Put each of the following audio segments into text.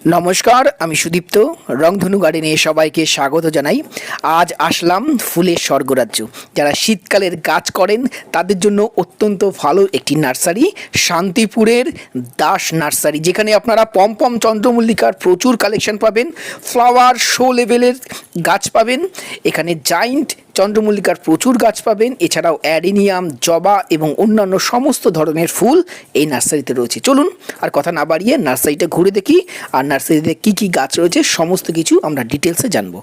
নমস্কার, আমি সুদীপ্ত। রংধনু গার্ডেনে সবাইকে স্বাগত জানাই। আজ আসলাম ফুলের স্বর্গরাজ্য। যারা শীতকালের গাছ করেন, তাদের জন্য অত্যন্ত ভালো একটি নার্সারি, শান্তিপুরের দাস নার্সারি। যেখানে আপনারা পমপম চন্দ্রমল্লিকার প্রচুর কালেকশন পাবেন ফ্লাওয়ার শো লেভেলের গাছ পাবেন। এখানে জাইন্ট চন্দ্রমল্লিকার প্রচুর গাছ পাবেন এছাড়াও অ্যাডিনিয়াম জবা এবং অন্যান্য সমস্ত ধরনের ফুল এই নার্সারিতে রয়েছে। চলুন আর কথা না বাড়িয়ে নার্সারিটা ঘুরে দেখি আর নার্সারিতে কি কি গাছ রয়েছে সমস্ত কিছু আমরা ডিটেলসে জানব।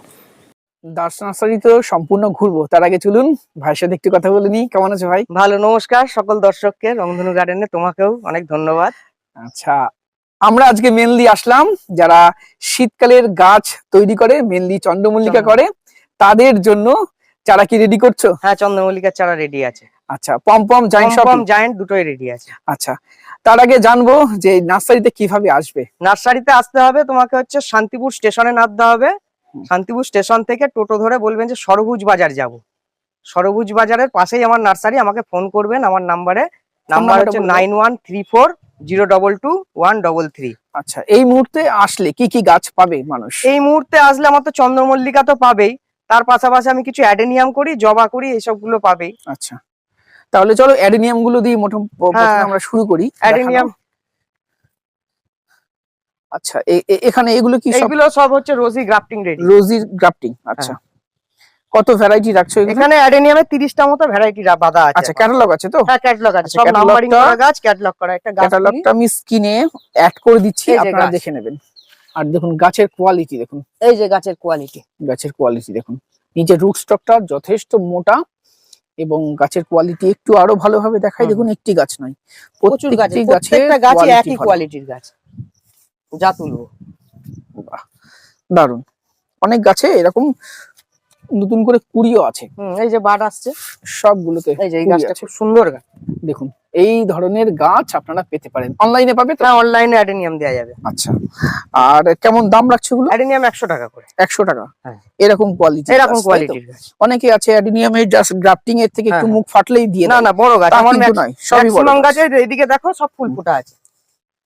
দাস নার্সারি তো সম্পূর্ণ ঘুরবো। তার আগে চলুন ভাইয়ের সাথে একটু কথা বলে নিই। কেমন আছে ভাই? ভালো নমস্কার সকল দর্শককে রংধনু গার্ডেনে তোমাকেও অনেক ধন্যবাদ। আচ্ছা আমরা আজকে মেনলি আসলাম যারা শীতকালের গাছ তৈরি করে মেনলি চন্দ্রমল্লিকা। করে তাদের জন্য চারা কি রেডি করছ? হ্যাঁ চন্দ্রমল্লিকার চারা রেডি আছে। আচ্ছা পম পম জায়েন্ট দুটোই রেডি আছে। আচ্ছা তার আগে জানব যে নার্সারিতে কীভাবে আসবে? নার্সারিতে আসতে হবে তোমাকে হচ্ছে শান্তিপুর স্টেশনে নামতে হবে। শান্তিপুর স্টেশন থেকে টোটো ধরে বলবেন যে সরভুজ বাজার যাব। সরভুজ বাজারের পাশেই আমার নার্সারি আমাকে ফোন করবেন আমার নাম্বারে। নাম্বার হচ্ছে? Nine one three four zero double two one double three. আচ্ছা এই মুহূর্তে আসলে কি কি গাছ পাবে মানুষ? এই মুহূর্তে আসলে আমার তো চন্দ্রমল্লিকা তো পাবেই। তার পাশাপাশি আমি কিছু অ্যাডেনিয়াম করি জবা করি এইসবগুলো পাবেই। আচ্ছা। তাহলে চলো অ্যাডেনিয়ামগুলো দিয়ে মোটামুটি হ্যাঁ। আমরা শুরু করি অ্যাডেনিয়াম। আচ্ছা এখানে এগুলো কি সব? সব হচ্ছে রোজি গ্রাফটিং রেডি। রোজির গ্রাফটিং আচ্ছা। কত ভ্যারাইটি রাখছো এখানে অ্যাডেনিয়ামের তিরিশটা মতো ভ্যারাইটি বাঁধা আছে। আচ্ছা ক্যাটালগ আছে তো? হ্যাঁ ক্যাটলগ আছে। আচ্ছা, সব নাম্বারিং করা গাছ ক্যাটলগ করা একটা গাছ ক্যাটালগটা আমি স্ক্রিনে অ্যাড করে দিচ্ছি আপনারা দেখে নেবেন। আর দেখুন গাছের কোয়ালিটি দেখুন। এই যে গাছের কোয়ালিটি গাছের কোয়ালিটি দেখুন। নিচের রুট স্টকটা যথেষ্ট মোটা এবং গাছের কোয়ালিটি একটু আরও ভালোভাবে দেখায় দেখুন একটি গাছ নয়। প্রচুর গাছ প্রত্যেকটা গাছই একই কোয়ালিটির গাছ। যা তুলবো। দারুণ। অনেক গাছে এরকম নতুন করে কুড়িও আছে। এই যে বাট আসছে। সবগুলোতে এই যে এই গাছটা খুব সুন্দর গাছ। দেখুন এই ধরনের গাছ আপনারা পেতে পারেন। অনলাইনে পাবে তো? অনলাইনে অ্যাডেনিয়াম দেওয়া যাবে। আচ্ছা। আর কেমন দাম রাখছে ওগুলো অ্যাডেনিয়াম একশো টাকা করে। একশো টাকা? হ্যাঁ। এরকম কোয়ালিটি এরকম কোয়ালিটি অনেকে আছে অ্যাডিনিয়ামের জাস্ট গ্রাফটিং এর থেকে একটু হ্যাঁ। মুখ ফাটলেই দিয়ে না না বড় গাছ। আমার নয় সবই বড়। গাছের এদিকে দেখো সব ফুল ফোটা আছে।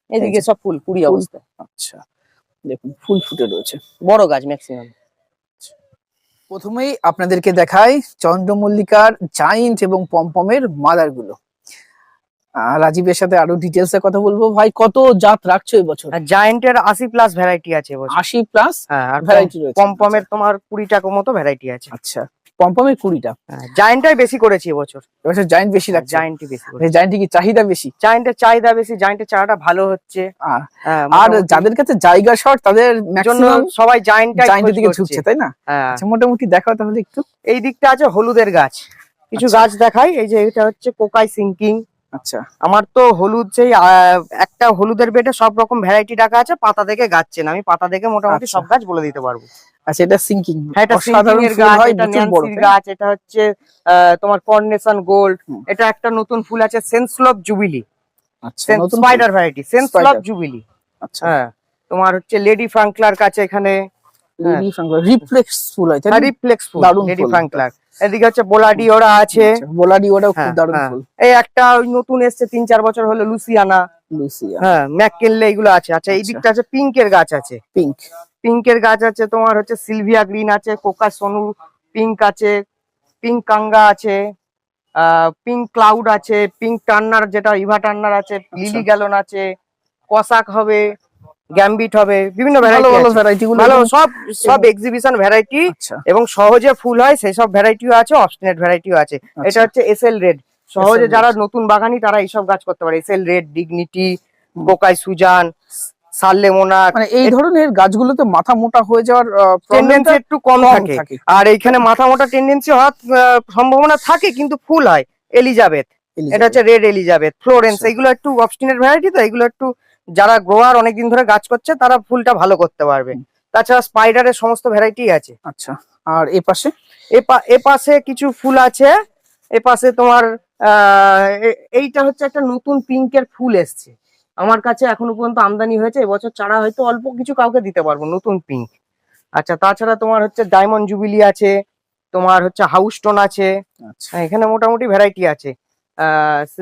এদিকে সব ফুল কুড়ি। অবস্থা। আচ্ছা। দেখুন ফুল ফুটে রয়েছে। বড় গাছ ম্যাক্সিমাম প্রথমেই আপনাদেরকে দেখাই চন্দ্রমল্লিকার জাইন্ট এবং পমপমের মাদারগুলো। রাজীবের সাথে আরও ডিটেলস এ কথা বলব। ভাই কত জাত রাখছো এবছর জায়েন্টের আশি প্লাস ভ্যারাইটি আছে আশি প্লাস হ্যাঁ ভ্যারাইটি রয়েছে। পমপমের তোমার কুড়ি টাকা মতো ভ্যারাইটি আছে। আচ্ছা পমপমের কুড়িটা? জায়েন্টটাই বেশি করেছি এবছর এবছর বেশি জায়েন্টই বেশি কি চাহিদা বেশি? জায়েন্টের চাহিদা বেশি জায়েন্টের চারাটা ভালো হচ্ছে। হ্যাঁ, আর মোটামুটি। যাদের কাছে জায়গা শর্ট তাদের জন্য সবাই জায়েন্টটাই জাইন্টের দিকে ঝুঁকছে তাই না? হ্যাঁ। আচ্ছা মোটামুটি দেখাও তাহলে একটু। এই দিকটা আছে হলুদের গাছ। কিছু আচ্ছা। গাছ দেখাই এই যে এটা হচ্ছে কোকাই সিঙ্কিং। আচ্ছা। আমার তো হলুদ সেই একটা হলুদের বেডে সব রকম ভ্যারাইটি রাখা আছে পাতা দেখে গাছ চেন আমি পাতা দেখে মোটামুটি আচ্ছা। সব গাছ বলে দিতে পারব। আচ্ছা এটা সিঙ্কিং হ্যাঁ এটা সিঙ্কিং এর গাছ এটা ন্যান্সির গাছ এটা হচ্ছে আহ, তোমার কর্নেশন গোল্ড এটা একটা নতুন ফুল আছে সেন্সলভ জুবিলি আচ্ছা নতুন স্পাইডার ভ্যারাইটি সেন্সলভ Spider। জুবিলি আচ্ছা। হ্যাঁ তোমার হচ্ছে লেডি ফ্রাঙ্কলার কাছে এখানে লেডি ফ্রাঙ্কলার রিফ্লেক্স ফুল হয় রিফ্লেক্স ফুল দারুণ লেডি। ফ্রাঙ্কলার এদিকে হচ্ছে বোলাডি ওরা আছে। আচ্ছা, বোলাডি খুব হ্যাঁ, দারুণ হ্যাঁ। ফুল এই একটা ওই নতুন এসছে তিন চার বছর হলো লুসিয়ানা। লুসিয়া হ্যাঁ ম্যাককেনলে এগুলো আছে। আচ্ছা এই আচ্ছা। দিকটা আছে পিঙ্কের গাছ আছে। পিঙ্ক। পিঙ্কের গাছ আছে তোমার হচ্ছে সিলভিয়া গ্রিন আছে কোকা সোনু পিঙ্ক আছে পিঙ্ক কাঙ্গা আছে পিঙ্ক ক্লাউড আছে পিঙ্ক টার্নার যেটা ইভা টার্নার আছে লিলি গ্যালন আছে কসাক হবে গ্যাম্বিট হবে বিভিন্ন ভালো ভালো ভ্যারাইটি ভ্যারাইটি গুলো ভালো সব সব এক্সিবিশন ভ্যারাইটি আচ্ছা। এবং সহজে ফুল হয় সেই সব ভ্যারাইটিও আছে অবস্টিনেট ভ্যারাইটিও আছে। এটা আচ্ছা হচ্ছে এসএল রেড সহজে যারা নতুন বাগানি তারা এইসব গাছ করতে পারে। এসএল রেড ডিগনিটি বোকাই সুজান সাল্লেমোনা মানে এই ধরনের গাছগুলোতে মাথা মোটা হয়ে যাওয়ার টেন্ডেন্সি একটু কম থাকে। আর এইখানে মাথা মোটা টেন্ডেন্সি হওয়ার সম্ভাবনা থাকে কিন্তু ফুল হয়। এলিজাবেথ এটা হচ্ছে রেড এলিজাবেথ ফ্লোরেন্স। এগুলো একটু অবস্টিনেট ভ্যারাইটি তো এগুলো একটু যারা গ্রোয়ার অনেকদিন ধরে গাছ করছে তারা ফুলটা ভালো করতে পারবে। তাছাড়া স্পাইডারের সমস্ত ভ্যারাইটি আছে। আচ্ছা আর এ পাশে? এ পাশে কিছু ফুল আছে। এ পাশে তোমার এইটা হচ্ছে একটা নতুন পিঙ্কের ফুল এসছে। আমার কাছে এখনও পর্যন্ত আমদানি হয়েছে এবছর চারা হয়তো অল্প কিছু কাউকে দিতে পারব নতুন পিঙ্ক আচ্ছা তাছাড়া তোমার হচ্ছে ডায়মন্ড জুবিলি আছে তোমার হচ্ছে হাউস স্টোন আছে। আচ্ছা। এখানে মোটামুটি ভ্যারাইটি আছে।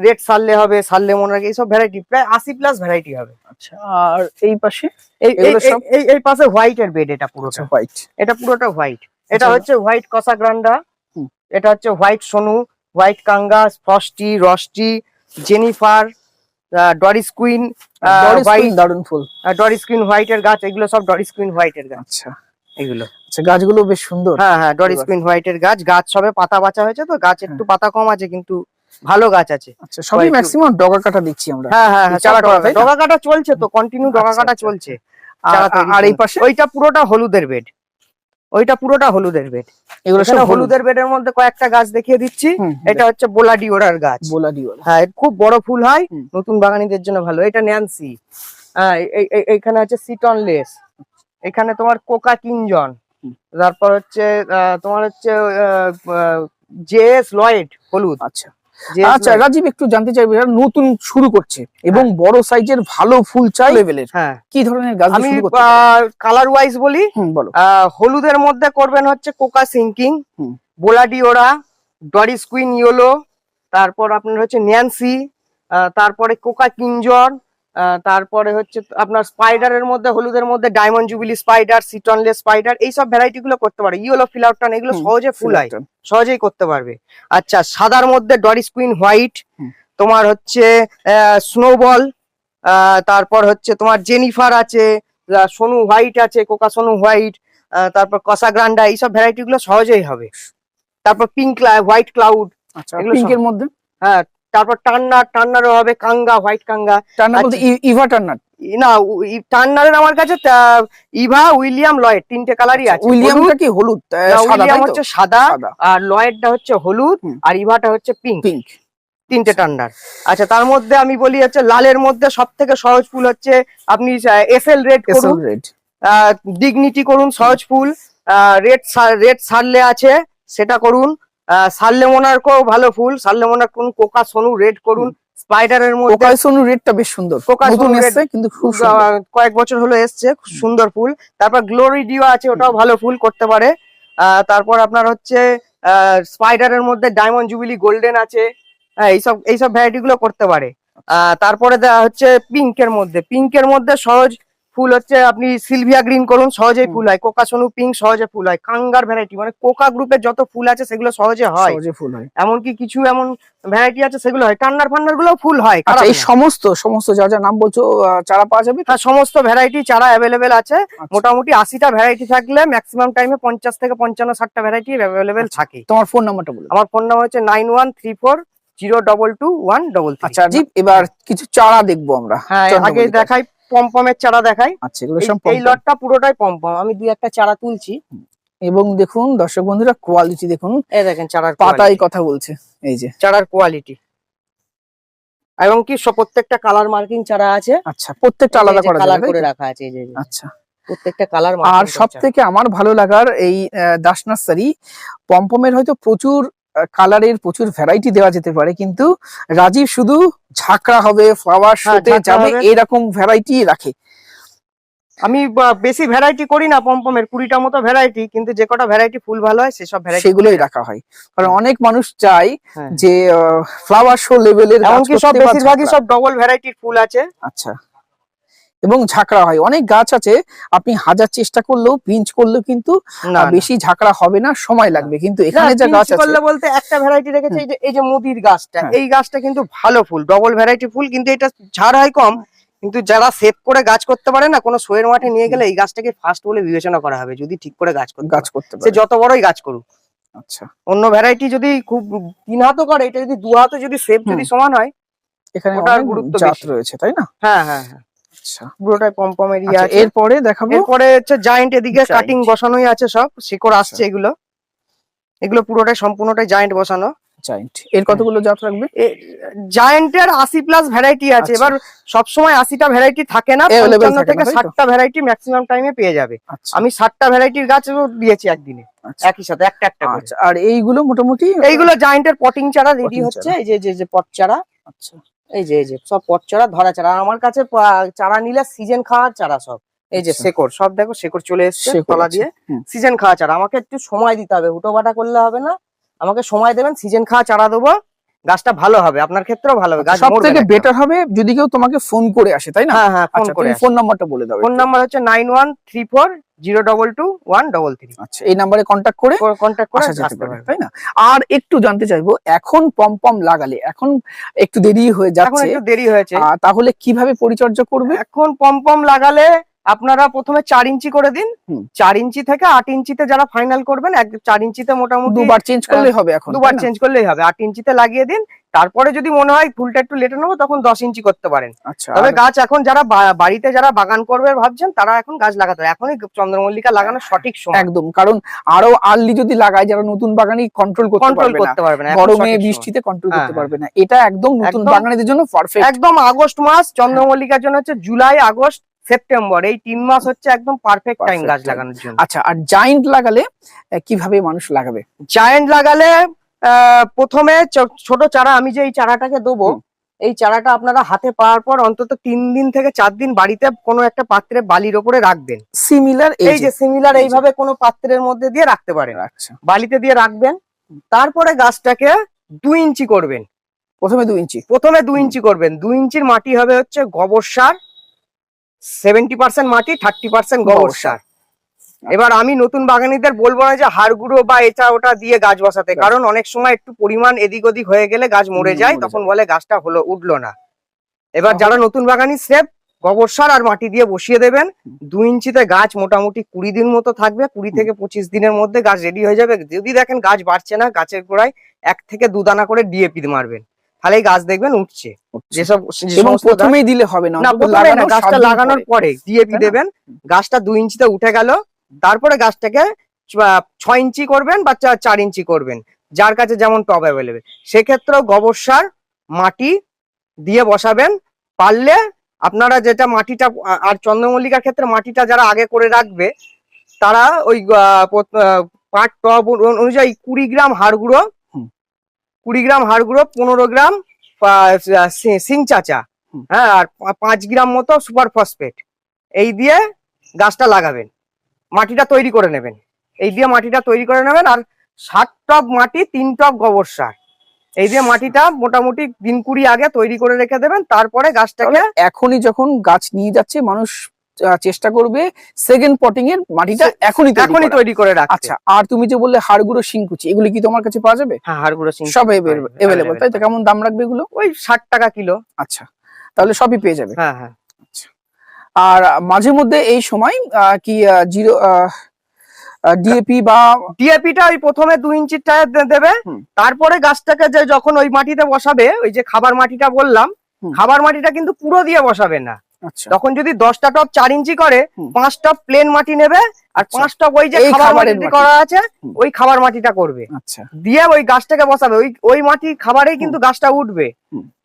রেড সারলে হবে সারলে মনে এইসব ভ্যারাইটি প্রায় আশি প্লাস ভ্যারাইটি হবে। আচ্ছা আর এই পাশে? এই এই- পাশে হোয়াইট এর বেড এটা পুরোটা। হোয়াইট এটা পুরোটা হোয়াইট এটা আচ্ছা। হচ্ছে হোয়াইট কসা গ্রান্ডা। এটা হচ্ছে হোয়াইট সোনু হোয়াইট কাঙ্গা ফ্রস্টি রস্টি জেনিফার ডরিস কুইন হোয়াইট দারুণ ফুল। ডরিস কুইন হোয়াইট এর গাছ এগুলো সব ডরিস কুইন হোয়াইট এর গাছ। আচ্ছা। এগুলো। আচ্ছা গাছগুলো বেশ সুন্দর। হ্যাঁ হ্যাঁ ডরিস। কুইন হোয়াইট এর গাছ। গাছ সবে পাতা বাঁচা হয়েছে তো গাছ একটু পাতা কম আছে কিন্তু ভালো গাছ আছে। আচ্ছা সবই ম্যাক্সিমাম ডগা কাটা দিচ্ছি আমরা। হ্যাঁ হ্যাঁ হ্যাঁ চারা তো? ডগা কাটা চলছে তো কন্টিনিউ ডগা আচ্ছা, কাটা আচ্ছা, চলছে। আর- আর এই পাশে ওইটা পুরোটা হলুদের বেড ওইটা পুরোটা হলুদের বেড এগুলো সব হলুদের বেডের মধ্যে কয়েকটা গাছ দেখিয়ে দিচ্ছি। এটা হচ্ছে বোলাডি ওরার গাছ। বোলা ডিওলা হ্যাঁ খুব বড় ফুল হয়। নতুন বাগানীদের জন্য ভালো। এটা ন্যান্সি। হ্যাঁ এই- এই- এইখানে আছে সিটন লেস। এখানে তোমার কোকা কিঞ্জন তারপর হচ্ছে তোমার হচ্ছে জেএস লয়েড হলুদ। আচ্ছা। আচ্ছা রাজীব একটু জানতে চাইব নতুন শুরু করছে এবং বড় সাইজের ভালো ফুল চাই লেভেলের হ্যাঁ। কি ধরনের গাছ আমি কালার ওয়াইজ বলি হলুদের মধ্যে করবেন হচ্ছে কোকা সিঙ্কিং। বোলাডিওরা ডরিস কুইন ইয়েলো তারপর আপনার হচ্ছে ন্যান্সি তারপরে কোকা কিঞ্জন আহ, তারপরে হচ্ছে আপনার স্পাইডারের মধ্যে হলুদের মধ্যে ডায়মন্ড জুবিলি স্পাইডার সিটনলেস স্পাইডার এইসব ভ্যারাইটি গুলো করতে পারে। ইয়েলো ফিলাউটন এগুলো সহজে ফুল হয় সহজেই করতে পারবে। আচ্ছা সাদার মধ্যে ডরিস কুইন হোয়াইট তোমার হচ্ছে স্নোবল তারপর হচ্ছে তোমার জেনিফার আছে সোনু হোয়াইট আছে কোকা সোনু হোয়াইট তারপর কসা গ্রান্ডা এইসব ভ্যারাইটি গুলো সহজেই হবে। তারপর পিঙ্ক হোয়াইট ক্লাউড আচ্ছা পিঙ্কের মধ্যে? হ্যাঁ তারপর টান্নার টান্নারও হবে কাঙ্গা হোয়াইট কাঙ্গা। বলতে ইভা টান্নার? না টান্নারের আমার কাছে ইভা উইলিয়াম লয়েড তিনটে কালারই আছে। উইলিয়ামটা কি হলুদ? উইলিয়াম হচ্ছে সাদা আর লয়েডটা হচ্ছে হলুদ আর ইভাটা হচ্ছে পিঙ্ক পিঙ্ক তিনটে টান্ডার আচ্ছা তার মধ্যে আমি বলি হচ্ছে লালের মধ্যে সব থেকে সহজ ফুল হচ্ছে আপনি এফ এসএল রেড করুন। রেড ডিগনিটি করুন সহজ ফুল। রেড রেড সারলে আছে সেটা করুন। আহ, সারলে মোনার্কও ভালো ফুল। সারলে মোনার্ক করুন কোকা সোনু রেড করুন। স্পাইডারের মধ্যে কোকাইসনু রেডটা বেশ সুন্দর। নতুন red এসছে কিন্তু খুব কয়েক বছর হলো এসছে খুব সুন্দর ফুল। তারপর গ্লোরি ডিও আছে ওটাও ভালো ফুল করতে পারে। আহ, তারপর আপনার হচ্ছে স্পাইডারের মধ্যে ডায়মন্ড জুবিলি গোল্ডেন আছে। হ্যাঁ, এইসব এইসব ভ্যারাইটি গুলো করতে পারে। আহ, তারপরে দেওয়া হচ্ছে পিঙ্কের মধ্যে। পিঙ্কের মধ্যে সহজ ফুল হচ্ছে আপনি সিলভিয়া গ্রিন করুন সহজেই হুম। ফুল হয়। কোকা সোনু পিঙ্ক সহজে ফুল হয়। কাঙ্গার ভ্যারাইটি মানে কোকা গ্রুপের যত ফুল আছে সেগুলো সহজে হয়। সহজে ফুল হয়। এমনকি কিছু এমন ভ্যারাইটি আছে সেগুলো হয়। টান্নার ফান্নারগুলো ফুল হয়। আচ্ছা এই সমস্ত সমস্ত যা যা নাম বলছো চারা পাওয়া যাবে হ্যাঁ সমস্ত ভ্যারাইটি চারা অ্যাভেলেবেল আছে। আচ্ছা। মোটামুটি আশিটা ভ্যারাইটি থাকলে ম্যাক্সিমাম টাইমে পঞ্চাশ থেকে পঞ্চান্ন ষাটটা ভ্যারাইটি অ্যাভেলেবেল থাকে। তোমার ফোন নাম্বারটা বলো। আমার ফোন নাম্বার হচ্ছে nine one three four zero double two one double আচ্ছা এবার কিছু চারা দেখব আমরা। হ্যাঁ আগে দেখাই পমপমের চারা দেখাই। আচ্ছা এগুলো এই- সব এই লটটা পুরোটাই পমপম। আমি দুই একটা চারা তুলছি। এবং দেখুন দর্শক বন্ধুরা কোয়ালিটি দেখুন। এই দেখেন চারার পাতাই কথা বলছে এই যে। চারার কোয়ালিটি এবং কি সব প্রত্যেকটা কালার মার্কিং চারা আছে। আচ্ছা প্রত্যেকটা আলাদা করা কালার করে রাখা আছে এই যে আচ্ছা। প্রত্যেকটা কালার আর সব থেকে আমার ভালো লাগার এই দাস নার্সারি পমপমের হয়তো প্রচুর কালারের প্রচুর ভ্যারাইটি দেওয়া যেতে পারে কিন্তু রাজীব শুধু ঝাঁকড়া হবে ফ্লাওয়ার হ্যাঁ, শোতে যাবে এরকম ভ্যারাইটি রাখে। আমি বেশি ভ্যারাইটি করি না পমপমের কুড়িটা মতো ভ্যারাইটি কিন্তু যে কটা ভ্যারাইটি ফুল ভালো হয় সেসব ভ্যারাইটি সেগুলোই রাখা হয়। কারণ অনেক মানুষ চায় হ্যাঁ। যে ফ্লাওয়ার শো লেভেলের এমনকি সব বেশিরভাগই সব ডবল ভ্যারাইটির ফুল আছে। আচ্ছা। এবং ঝাঁকড়া হয়। অনেক গাছ আছে আপনি হাজার চেষ্টা করলেও পিঞ্চ করলেও কিন্তু বেশি ঝাঁকড়া হবে না সময় লাগবে। কিন্তু এখানে যা গাছ আছে বলতে একটা ভ্যারাইটি রেখেছে এই যে এই যে মুদির গাছটা হ্যাঁ। এই গাছটা কিন্তু ভালো ফুল ডবল ভ্যারাইটি ফুল কিন্তু এটা ঝাড় হয় কম কিন্তু যারা সেভ করে গাছ করতে পারে না কোনো শোয়ের মাঠে নিয়ে গেলে এই গাছটাকে ফার্স্ট বলে বিবেচনা করা হবে যদি ঠিক করে গাছ করতে গাছ পারে। করতে সে যত বড়ই গাছ করুক। আচ্ছা। অন্য ভ্যারাইটি যদি খুব তিন হাতও করে এটা যদি দু হাতও যদি সেভ যদি সমান হয় এখানে ওটার গুরুত্ব। রয়েছে তাই না? হ্যাঁ হ্যাঁ হ্যাঁ। আচ্ছা। পুরোটাই পমপম এরিয়া আচ্ছা, আছে। এরপরে দেখাবো? এরপরে হচ্ছে জায়েন্ট এদিকে। কাটিং বসানোই আছে সব শিকড় আসছে আচ্ছা। এগুলো। এগুলো পুরোটাই সম্পূর্ণটাই জায়েন্ট বসানো। জায়েন্ট এর কতগুলো জাত রাখবে? জায়েন্টের আশি প্লাস ভ্যারাইটি আছে। আচ্ছা। এবার সবসময় আশিটা ভ্যারাইটি থাকে না পঞ্চান্ন থেকে ষাটটা ভ্যারাইটি ম্যাক্সিমাম টাইমে পেয়ে যাবে। আমি ষাটটা ভ্যারাইটির গাছ দিয়েছি একদিনে। একই সাথে একটা একটা আর এইগুলো মোটামুটি এইগুলো জায়েন্টের পটিং চারা রেডি হচ্ছে এই যে যে পট চারা। আচ্ছা। এই যে এই যে সব পথ চড়া ধরা চারা আর আমার কাছে চারা নিলে সিজন খাওয়ার চারা সব। এই যে আচ্ছা। শেকড় সব দেখো শেকড় চলে এসছে তলা দিয়ে। সিজন খাওয়া চারা। আমাকে একটু সময় দিতে হবে হুটো বাটা করলে হবে না। আমাকে সময় দেবেন সিজন খাওয়া চারা দেবো। গাছটা ভালো হবে আপনার ক্ষেত্রেও ভালো হবে গাছ সব থেকে বেটার হবে যদি কেউ তোমাকে ফোন করে আসে তাই না? হ্যাঁ হ্যাঁ ফোন আচ্ছা করে ফোন নাম্বারটা বলে দাও ফোন নাম্বার হচ্ছে nine one three four zero double two one double three আচ্ছা এই নাম্বারে কন্ট্যাক্ট করে কন্ট্যাক্ট করে আসতে পারে পারবেন তাই না? আর একটু জানতে চাইব এখন পম্পম লাগালে এখন একটু দেরি হয়ে যাচ্ছে এখন একটু দেরি হয়েছে। তাহলে কীভাবে পরিচর্যা করবে? এখন পম্পম লাগালে আপনারা প্রথমে চার ইঞ্চি করে দিন। চার ইঞ্চি থেকে আট ইঞ্চিতে যারা ফাইনাল করবেন এক চার ইঞ্চিতে মোটামুটি দুবার চেঞ্জ করলেই হবে এখন দুবার চেঞ্জ করলেই হবে। আট ইঞ্চিতে লাগিয়ে দিন। তারপরে যদি মনে হয় ফুলটা একটু লেটে নেব তখন দশ ইঞ্চি করতে পারেন। আচ্ছা তবে গাছ এখন যারা বাড়িতে যারা বাগান করবে ভাবছেন তারা এখন গাছ লাগাতে হবে। এখনই চন্দ্রমল্লিকা লাগানো সঠিক সময়। একদম কারণ আরও আর্লি যদি লাগায় যারা নতুন বাগানি কন্ট্রোল কন্ট্রোল করতে পারবে না গরমে বৃষ্টিতে কন্ট্রোল হ্যাঁ, করতে হ্যাঁ। পারবে না। এটা একদম নতুন বাগানের জন্য পারফেক্ট একদম আগস্ট মাস চন্দ্রমল্লিকার জন্য হচ্ছে জুলাই আগস্ট। সেপ্টেম্বর এই তিন মাস হচ্ছে একদম পারফেক্ট টাইম গাছ. লাগানোর জন্য। আচ্ছা আর জাইন্ট লাগালে কীভাবে মানুষ লাগাবে? জায়েন্ট লাগালে প্রথমে ছোট চারা আমি যে এই চারাটাকে দেবো এই চারাটা আপনারা হাতে পাওয়ার পর অন্তত তিন দিন থেকে চার দিন বাড়িতে কোনো একটা পাত্রে বালির ওপরে রাখবেন। সিমিলার এই যে সিমিলার এইভাবে কোনো পাত্রের মধ্যে দিয়ে রাখতে পারেন। আচ্ছা। বালিতে দিয়ে রাখবেন তারপরে গাছটাকে দুই ইঞ্চি করবেন। প্রথমে দু ইঞ্চি। প্রথমে দুই ইঞ্চি করবেন। দুই ইঞ্চির মাটি হবে হচ্ছে গোবর সার সেভেন্টি পার্সেন্ট মাটি থার্টি পার্সেন্ট গোবর সার। সার এবার আমি নতুন বাগানীদের বলব না যে হাড় গুঁড়ো বা এটা ওটা দিয়ে গাছ বসাতে কারণ অনেক সময় একটু পরিমাণ এদিক ওদিক হয়ে গেলে গাছ মরে যায় তখন বলে গাছটা হলো উঠল না। এবার যারা নতুন বাগানি স্রেফ গোবর সার আর মাটি দিয়ে বসিয়ে দেবেন। দুই ইঞ্চিতে গাছ মোটামুটি কুড়ি দিন মতো থাকবে কুড়ি থেকে পঁচিশ দিনের মধ্যে গাছ রেডি হয়ে যাবে। যদি দেখেন গাছ বাড়ছে না গাছের গোড়ায় এক থেকে দু দানা করে ডিএপি মারবেন। তাহলেই গাছ দেখবেন উঠছে যেসব প্রথমেই দিলে হবে না গাছটা লাগানোর পরে। ডিএপি দেবেন গাছটা দুই ইঞ্চিতে উঠে গেল তারপরে গাছটাকে ছয় ইঞ্চি করবেন বা চার ইঞ্চি করবেন যার কাছে যেমন টব অ্যাভেলেবেল সেক্ষেত্রেও গোবর সার মাটি দিয়ে বসাবেন পারলে আপনারা যেটা মাটিটা আর চন্দ্রমল্লিকার ক্ষেত্রে মাটিটা যারা আগে করে রাখবে তারা ওই পাট টব অনুযায়ী কুড়ি গ্রাম হাড় গুঁড়ো হুম। কুড়ি গ্রাম হাড় গুঁড়ো পনেরো গ্রাম সিং চাচা। হ্যাঁ আর পাঁচ গ্রাম মতো সুপার ফসফেট। এই দিয়ে গাছটা লাগাবেন। মাটিটা তৈরি করে নেবেন। এই দিয়ে মাটিটা তৈরি করে নেবেন আর সাত টব মাটি তিন টব গোবর সার। এই দিয়ে মাটিটা মোটামুটি দিন কুড়ি আগে তৈরি করে রেখে দেবেন তারপরে গাছটাকে এখনই যখন গাছ নিয়ে যাচ্ছে মানুষ চেষ্টা করবে সেকেন্ড পটিং এর মাটিটা এখনই এখনই তৈরি করে রাখছে আচ্ছা আর তুমি যে বললে হাড়গুড়ো শিংকুচি এগুলি কি তোমার কাছে পাওয়া যাবে? হ্যাঁ হাড়গুঁড়ো সিং সব এভেলেবল তাই তো? কেমন দাম রাখবে এগুলো? ওই ষাট টাকা কিলো। আচ্ছা তাহলে সবই পেয়ে যাবে। হ্যাঁ হ্যাঁ। আর মাঝে মধ্যে এই সময় কি জিরো ডিএপি বা ডিএপিটা ওই প্রথমে দু ইঞ্চির টায়ার দেবে। তারপরে গাছটাকে যে যখন ওই মাটিতে বসাবে ওই যে খাবার মাটিটা বললাম খাবার মাটিটা কিন্তু পুরো দিয়ে বসাবে না। আচ্ছা তখন যদি দশটা টপ চার ইঞ্চি করে হুম। পাঁচ টপ প্লেন মাটি নেবে আর আচ্ছা। পাঁচ টপ ওই যে খাবার মাটি। করা আছে ওই খাবার মাটিটা করবে। আচ্ছা। দিয়ে ওই গাছটাকে বসাবে। ওই ওই মাটি খাবারেই কিন্তু গাছটা উঠবে।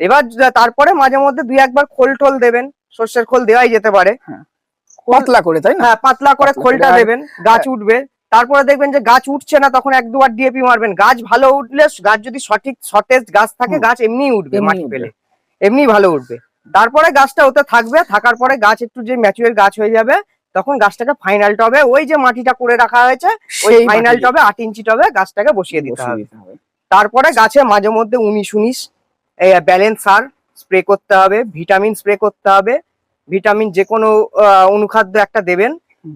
এবার তারপরে মাঝে মধ্যে দুই একবার খোল টোল দেবেন। সর্ষের খোল দেওয়াই যেতে পারে। হ্যাঁ। পাতলা করে তাই না? হ্যাঁ পাতলা করে খোলটা দেবেন গাছ উঠবে। তারপরে দেখবেন যে গাছ উঠছে না তখন এক দুবার ডিএপি মারবেন। গাছ ভালো উঠলে গাছ যদি সঠিক সতেজ গাছ থাকে গাছ এমনি উঠবে মাটি পেলে। এমনি ভালো উঠবে। তারপরে গাছটা ওতে থাকবে থাকার পরে গাছ একটু যে ম্যাচুয়ার গাছ হয়ে যাবে তখন গাছটাকে ফাইনাল টবে ওই যে মাটিটা করে রাখা হয়েছে ওই ফাইনাল টবে আট ইঞ্চি টবে গাছটাকে বসিয়ে দিতে হবে। তারপরে গাছে মাঝে মধ্যে উনিশ উনিশ ব্যালেন্স সার স্প্রে করতে হবে ভিটামিন স্প্রে করতে হবে ভিটামিন যে কোনো অনুখাদ্য একটা দেবেন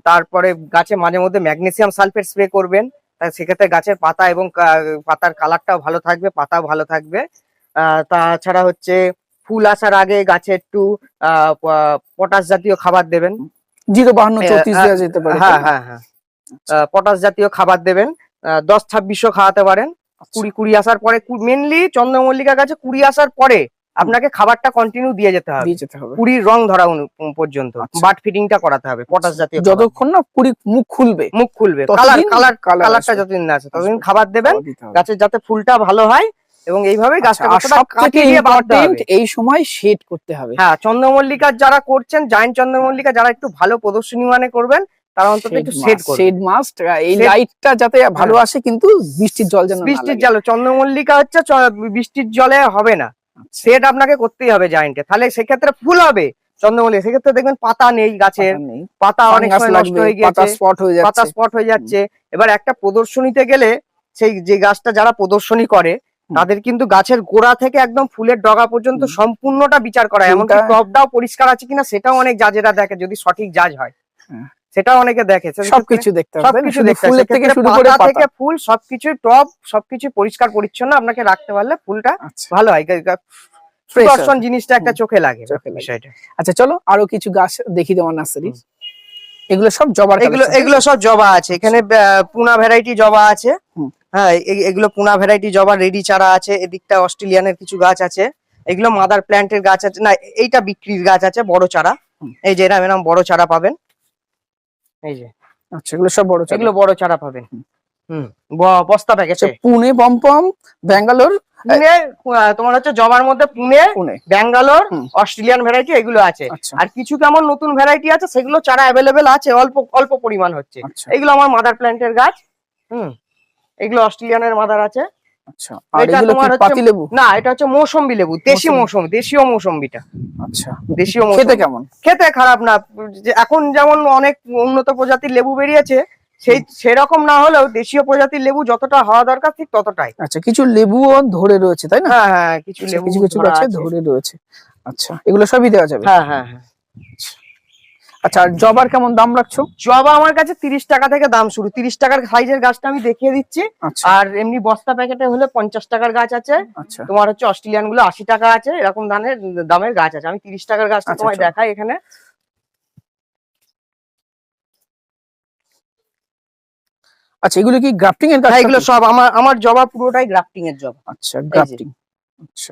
তারপরে গাছে মাঝে মধ্যে ম্যাগনেসিয়াম সালফেট স্প্রে করবেন তা সেক্ষেত্রে গাছের পাতা এবং পাতার কালারটাও ভালো থাকবে পাতাও ভালো থাকবে। আহ, তাছাড়া হচ্ছে ফুল আসার আগে গাছে একটু পটাশ জাতীয় খাবার দেবেন। জিরো বাহান্ন চৌত্রিশ দেওয়া যেতে পারে হ্যাঁ হ্যাঁ হ্যাঁ। পটাশ জাতীয় খাবার দেবেন। দশ ছাব্বিশও খাওয়াতে পারেন। কুড়ি কুড়ি আসার পরে মেনলি চন্দ্রমল্লিকা গাছে কুড়ি আসার পরে আপনাকে খাবারটা কন্টিনিউ দিয়ে যেতে হবে। কুড়ির রং ধরা পর্যন্ত। আচ্ছা। বাট ফিটিংটা করাতে হবে পটাশ জাতীয় যতক্ষণ না কুড়ি মুখ খুলবে। মুখ খুলবে। কালার কালার কালারটা যতদিন না আছে ততদিন খাবার দেবেন। গাছের যাতে ফুলটা ভালো হয় এবং এইভাবে গাছটা আচ্ছা, ইম্পর্টেন্ট এই সময় শেড করতে হবে। হ্যাঁ চন্দ্রমল্লিকার যারা করছেন জায়েন্ট চন্দ্রমল্লিকা যারা একটু ভালো প্রদর্শনী মানে করবেন তারা অন্তত একটু সেট করবে শেড মাস্ট এই Shade- লাইটটা যাতে ভালো আসে কিন্তু বৃষ্টির জল যেন বৃষ্টির। জলে চন্দ্রমল্লিকা হচ্ছে বৃষ্টির জলে হবে না। আচ্ছা, সেট আপনাকে করতেই হবে জায়েন্টে তাহলে সেক্ষেত্রে ফুল হবে চন্দ্রমল্লিকা। সেক্ষেত্রে দেখবেন পাতা নেই গাছের। পাতা নেই। পাতা অনেক সময় নষ্ট হয়ে পাতা গেছে স্পট হয়ে পাতা স্পট হয়ে যাচ্ছে। এবার একটা প্রদর্শনীতে গেলে সেই যে গাছটা যারা প্রদর্শনী করে। তাদের কিন্তু গাছের গোড়া থেকে একদম ফুলের ডগা পর্যন্ত সম্পূর্ণটা বিচার করা হয়। এমনকি টপটাও পরিষ্কার আছে কিনা সেটাও অনেক জাজেরা দেখে যদি সঠিক জাজ হয়। হ্যাঁ। সেটাও অনেকে দেখে। সবকিছু দেখতে হবে সবকিছু দেখতে ফুলের থেকে শুরু করে পাতা পাতা। থেকে ফুল সবকিছু টপ সবকিছু পরিষ্কার পরিচ্ছন্ন। আপনাকে রাখতে পারলে ফুলটা আচ্ছা। ভালো হয়। জিনিসটা একটা চোখে লাগে বিষয়টা। আচ্ছা চলো আরও কিছু গাছ দেখি দেওয়ার নার্সারি এগুলো সব জবার এগুলো এগুলো সব জবা আছে। এখানে পুনা ভ্যারাইটি জবা আছে। হ্যাঁ এগুলো পুনা ভ্যারাইটি জবা রেডি চারা আছে এদিকটা অস্ট্রেলিয়ানের কিছু গাছ আছে। এগুলো মাদার প্ল্যান্টের গাছ আছে না এইটা বিক্রির গাছ আছে বড় চারা। এই যে এরম এরম বড় চারা পাবেন। এই যে। আচ্ছা এগুলো সব বড় চারা। এগুলো বড় চারা পাবেন। হুম। ব- বস্তা আচ্ছা প্যাকেটে পুনে পমপম ব্যাঙ্গালোর পুনে তোমার হচ্ছে জবার মধ্যে পুনে পুনে। ব্যাঙ্গালোর অস্ট্রেলিয়ান ভ্যারাইটি এগুলো আছে। আচ্ছা। আর কিছু কেমন নতুন ভ্যারাইটি আছে সেগুলো চারা অ্যাভেলেবেল আছে অল্প অল্প পরিমাণ হচ্ছে। এগুলো আমার মাদার প্ল্যান্টের গাছ। হুম। এগুলো অস্ট্রেলিয়ানের মাদার আছে। আচ্ছা আর এটা তোমার হচ্ছে- লেবু না এটা হচ্ছে মৌসম্বি লেবু দেশি মৌসম্বি। দেশীয় মৌসম্বিটা। আচ্ছা দেশীয় খেতে কেমন? খেতে খারাপ না এখন যেমন অনেক উন্নত প্রজাতির লেবু বেরিয়েছে সেই সেরকম না হলেও দেশীয় প্রজাতির লেবু যতটা হওয়া দরকার ঠিক ততটাই। আচ্ছা কিছু লেবুও ধরে রয়েছে তাই না? হ্যাঁ হ্যাঁ কিছু আচ্ছা, লেবু কিছু গাছে। ধরে রয়েছে। আচ্ছা এগুলো সবই দেওয়া যাবে? হ্যাঁ হ্যাঁ হ্যাঁ। আচ্ছা জবার কেমন দাম রাখছো? জবা আমার কাছে তিরিশ টাকা থেকে দাম শুরু। তিরিশ টাকার সাইজের গাছটা আমি দেখিয়ে দিচ্ছি। আচ্ছা। আর এমনি বস্তা প্যাকেটে হলে পঞ্চাশ টাকার গাছ আছে। আচ্ছা। তোমার হচ্ছে অস্ট্রেলিয়ানগুলো আশি টাকা আছে এরকম দামের দামের গাছ আছে। আমি তিরিশ টাকার গাছটা আচ্ছা, তোমায়। দেখাই এখানে। আচ্ছা এগুলো কি গ্রাফটিং এর গাছ হ্যাঁ এগুলো সব আমার আমার জবা পুরোটাই গ্রাফটিং এর জবা। আচ্ছা গ্রাফটিং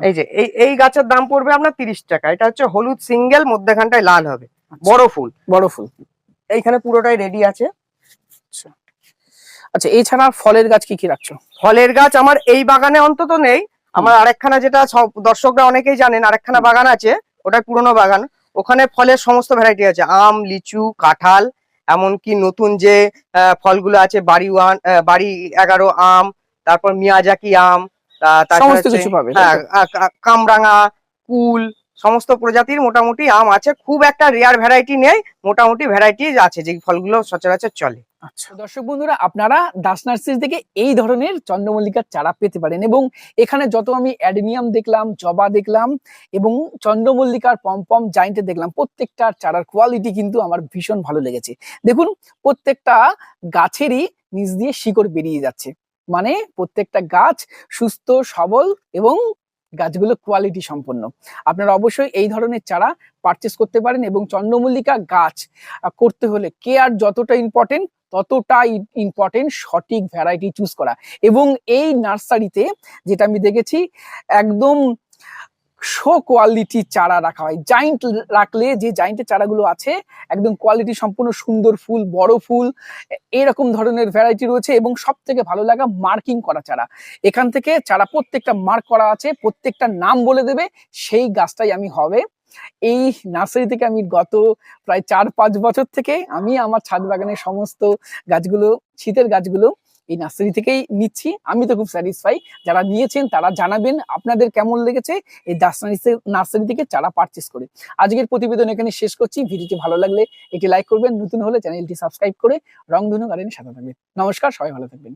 এই যে এই এই গাছের দাম পড়বে আপনার তিরিশ টাকা। এটা হচ্ছে হলুদ সিঙ্গেল মধ্যখানটায় লাল হবে। বড় ফুল। বড় ফুল। এইখানে পুরোটাই রেডি আছে। আচ্ছা। এছাড়া ফলের গাছ কি কি রাখছো? ফলের গাছ আমার এই বাগানে অন্তত নেই। আমার আরেকখানা যেটা সব দর্শকরা অনেকেই জানেন আরেকখানা বাগান আছে ওটাই পুরনো বাগান। ওখানে ফলের সমস্ত ভ্যারাইটি আছে। আম লিচু কাঁঠাল এমনকি নতুন যে ফলগুলো আছে বাড়ি ওয়ান বাড়ি এগারো আম তারপর মিয়াজাকি আম তারপর হ্যাঁ কামরাঙা কুল সমস্ত প্রজাতির মোটামুটি আম আছে। খুব একটা রেয়ার ভ্যারাইটি নেই, মোটামুটি ভ্যারাইটি আছে যে ফলগুলো সচরাচর চলে। আচ্ছা। দর্শক বন্ধুরা, আপনারা দাস নার্সারি থেকে এই ধরনের চন্দ্রমল্লিকার চারা পেতে পারেন এবং এখানে যত আমি অ্যাডেনিয়াম দেখলাম, জবা দেখলাম এবং চন্দ্রমল্লিকার পমপম জাইন্টে দেখলাম, প্রত্যেকটা চারার কোয়ালিটি কিন্তু আমার ভীষণ ভালো লেগেছে। দেখুন, প্রত্যেকটা গাছেরই নিচ দিয়ে শিকড় বেরিয়ে যাচ্ছে। মানে প্রত্যেকটা গাছ সুস্থ, সবল এবং গাছগুলো কোয়ালিটি সম্পন্ন। আপনারা অবশ্যই এই ধরনের চারা পারচেস করতে পারেন এবং চন্দ্রমল্লিকা গাছ করতে হলে কেয়ার যতটা ইম্পর্টেন্ট ততটাই ইম্পর্টেন্ট সঠিক ভ্যারাইটি চুজ করা। এবং এই নার্সারিতে যেটা আমি দেখেছি, একদম শো কোয়ালিটি চারা রাখা হয়। জাইন্ট রাখলে যে জাইন্টের চারাগুলো আছে, একদম কোয়ালিটি সম্পূর্ণ সুন্দর ফুল, বড় ফুল, এরকম ধরনের ভ্যারাইটি রয়েছে এবং সব থেকে ভালো লাগা মার্কিং করা চারা। এখান থেকে চারা প্রত্যেকটা মার্ক করা আছে, প্রত্যেকটা নাম বলে দেবে, সেই গাছটাই আমি হবে। এই নার্সারি থেকে আমি গত প্রায় চার পাঁচ বছর থেকে আমি আমার ছাদ বাগানের সমস্ত গাছগুলো, শীতের গাছগুলো এই নার্সারি থেকেই নিচ্ছি। আমি তো খুব স্যাটিসফাই যারা নিয়েছেন, তারা জানাবেন আপনাদের কেমন লেগেছে এই দাস নার্সারি থেকে চারা পারচেস করে। আজকের প্রতিবেদন এখানে শেষ করছি। ভিডিওটি ভালো লাগলে এটি লাইক করবেন। নতুন হলে চ্যানেলটি সাবস্ক্রাইব করে রংধনু গার্ডেনের সাথে থাকবেন। নমস্কার, সবাই ভালো থাকবেন।